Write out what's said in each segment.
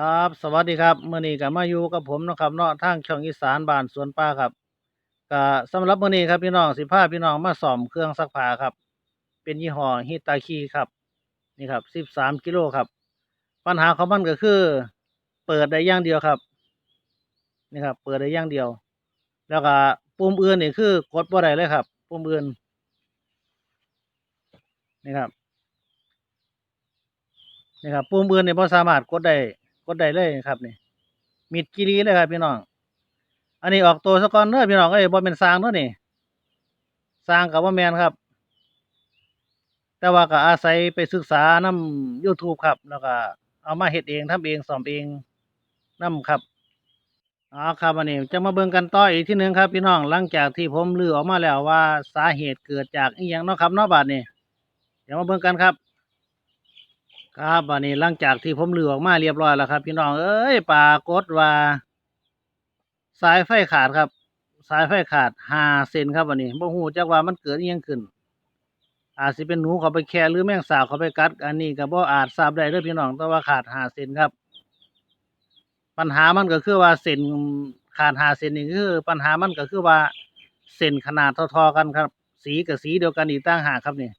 ครับสวัสดีครับมื้อนี้ก็มาอยู่กับผมนะครับเนาะทางช่องอีสานบ้านสวนป่าครับก็สำหรับมื้อนี้ครับพี่น้องสิพาพี่น้องมาซ่อมเครื่องซักผ้าครับ เป็นยี่ห้อ Hitachi ครับ นี่ครับ13กิโลครับ ปัญหาของมันก็คือ เปิดได้อย่างเดียวครับ นี่ครับ เปิดได้อย่างเดียว แล้วก็ปุ่มอื่นนี่คือกดบ่ได้เลยครับ ปุ่มอื่นนี่ครับนี่ครับปุ่มอื่นนี่บ่สามารถกดได้ กดได้เลยครับนี่มิดกีรีเลยครับพี่น้อง อันนี้ออกตัวซะก่อนเด้อพี่น้องเอ้ยบ่เป็นสร้างเด้อนี่สร้างก็บ่แมนครับ แต่ว่าก็อาศัยไปศึกษานำ YouTube ครับ แล้วก็ เอามาเฮ็ดเองทำเองซ่อมเองนํครับอ๋อครับอันนี้จะมาเบิ่งกันต่ออีกที่หนึ่งครับ พี่น้องหลังจากที่ผมลือออกมาแล้วว่าสาเหตุเกิดจากอีหยังเนาะครับเนาะบาดนี้เดี๋ยวมาเบิ่งกันครับ ครับวันนี้หลังจากที่ผมเหลือออกมาเรียบร้อยแล้วครับ พี่น้องเอ้ยปรากฏว่า สายไฟขาดครับ สายไฟขาดห้าเซนครับวันนี้บ่ฮู้จักว่ามันเกิดยังขึ้น อาจสิเป็นหนูเขาไปแค่หรือแมงสาบเขาไปกัด อันนี้ก็บ่อาจทราบได้เด้อพี่น้องแต่ว่าขาดห้าเซนครับ ปัญหามันก็คือว่าเส้นขาดห้าเซนนี่คือ ปัญหามันก็คือว่าเส้นขนาดเท่าๆกันครับ สีกับสีเดียวกันอีกต่างหากครับนี่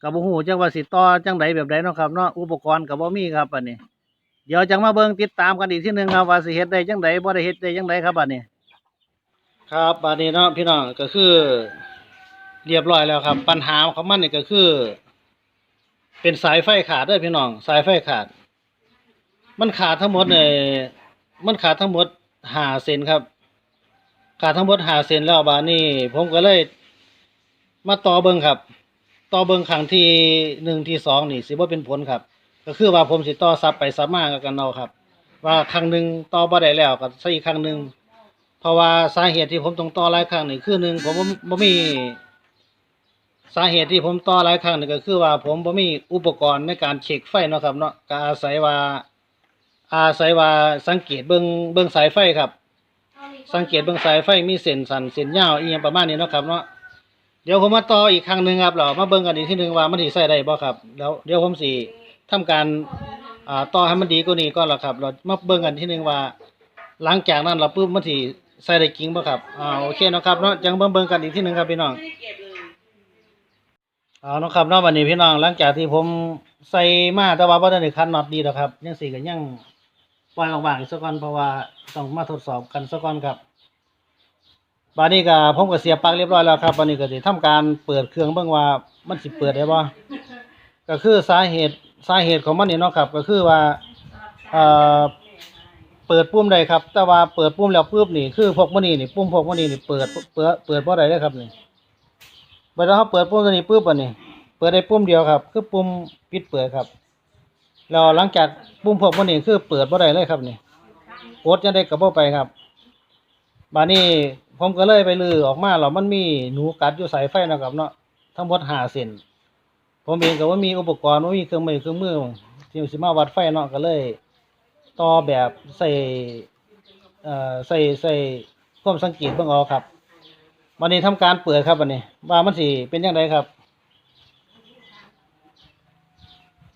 ก็บ่ฮู้จักว่าสิต่อจังไดแบบใดเนาะครับเนาะอุปกรณ์ก็บ่มีครับบัดนี้ เดี๋ยวจังมาเบิ่งติดตามกันอีกทีหนึงครับว่าสิเฮ็ดได้จังไดบ่ได้เฮ็ดได้จังไดครับบัดนี้ ครับบัดนี้เนาะพี่น้องก็คือ เรียบร้อยแล้วครับ ปัญหาของมันนี่ก็คือ เป็นสายไฟขาดเด้อพี่น้อง สายไฟขาด มันขาดทั้งหมดเนี่ยมันขาดทั้งหมดห้าเซนครับ ขาดทั้งหมดห้าเซนแล้วบาดนี้ ผมก็เลย มาต่อเบิ่งครับ ต่อเบิ่งครั้งที่หนึ่งที่สองนี่สิบ่เป็นผลครับ ก็คือว่าผมสิต่อซับไปซับมากันเอาครับ ว่าครั้งหนึ่งต่อบ่ได้แล้วก็ใช้อีกครั้งหนึ่งเพราะว่าสาเหตุที่ผมต้องต่อหลายครั้งนี่คือหนึ่งผมบ่บ่มี สาเหตุที่ผมต่อหลายครั้งนี่ก็คือว่าผมบ่มีอุปกรณ์ในการเช็คไฟเนาะครับเนาะก็อาศัยว่า อาศัยว่าสังเกตเบิ่งเบิ่งสายไฟครับ สังเกตเบิ่งสายไฟมีเส้นสั้นเส้นยาวอีหยังประมาณนี้เนาะครับเนาะ ดี๋ยวผมมาต่ออีกครั้งหนึ่งครับเรามาเบิ่งกันอีกทีหนึ่งว่ามันสิใช้ได้บ่ครับแล้วเดี๋ยวผมสิทำการอ่าต่อให้มันดีกว่านี้ก่อนละครับ เรามาเบิ่งกันทีหนึ่งว่าหลังจากนั้นเราปุ๊บมันสิใช้ได้จริงบ่ครับอ่าโอเคเนาะครับเนาะจังเบิ่งเบิ่งกันอีกทีหนึ่งครับพี่น้องเอาเนาะครับเนาะวันนี้พี่น้องหลังจากที่ผมใส่มาแต่ว่าบ่ได้คันน็อตดีดอกครับยังสิก็ยังปล่อยวางๆอีกสักก่อนเพราะว่าต้องมาทดสอบกันสักก่อนครับ บานนี้ก็ผมก็เสียบปลั๊กเรียบร้อยแล้วครับบานนี้ก็สิทำการเปิดเครื่องเบิ่งว่ามันสิเปิดได้บ่ก็คือสาเหตุสาเหตุของมันนี่เนาะครับ ก็คือว่าเอ่อเปิดปุ่มได้ครับ แต่ว่าเปิดปุ่มแล้วปุ๊บนี่คือพวกมันนี่นี่ปุ่มพวกมันนี่นี่เปิดเปิดเปิดบ่ได้เลยครับนี่เวลาเราเปิดปุ่มตัวนี้ปุ๊บอันนี้ เปิดได้ปุ่มเดียวครับ คือปุ่มปิดเปิดครับแล้วหลังจากปุ่มพวกมันนี่คือเปิดบ่ได้เลยครับนี่กดจังได๋ก็บ่ไปครับบานี้ ผมก็เลยไปลือออกมาแล้วมันมีหนูกัดอยู่สายไฟนะครับเนาะทั้งหมดห้าเส้นผมเองก็ว่ามีอุปกรณ์ว่ามีเครื่องมือเครื่องมือที่สิมาวัดไฟเนาะก็เลยต่อแบบใส่เอ่อใส่ใส่ความสังเกตเบิ่งเอาครับวันนี้ทำการเปิดครับวันนี้ ว่ามันสิเป็นยังไงครับ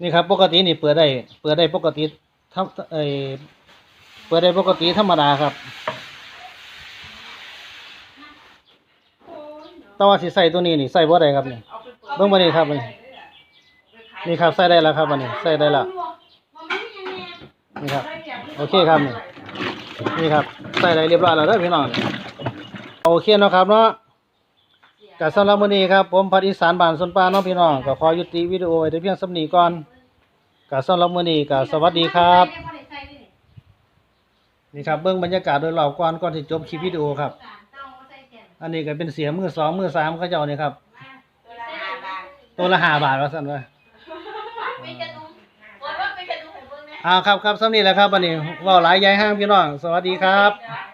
นี่ครับ ปกตินี่เปิดได้ เปิดได้ปกติทำเออเปิดได้ปกติธรรมดาครับ แต่ว่าสิใส่ตัวนี้นี่ใส่บ่ได้ครับนี่ เบิ่งบ่นี่ครับนี่ นี่ครับใส่ได้แล้วครับวันนี้ใส่ได้แล้วนี่ครับ โอเคครับนี่ นี่ครับใส่ได้เรียบร้อยแล้วเด้อพี่น้องโอเคเนาะครับเนาะก็สำหรับมื้อนี้ครับผมพัดอีสานบ้านสนป่าเนาะพี่น้องก็ขอยุติวิดีโอไว้แต่เพียงส่ำนี้ก่อนก็สำหรับมื้อนี้ก็สวัสดีครับ นี่ครับเบิ่งบรรยากาศโดยรอบก่อนก่อนที่จบคลิปวิดีโอครับ อันนี้ก็เป็นเสียมือสองมือสามเขาเจ้านี่ครับ ตัวละห้าบาทว่าสั่นว่าอ่าครับครับสำนี้แหละครับวันนี้เว่าหลายยายห้างพี่น้อง สวัสดีครับจ้า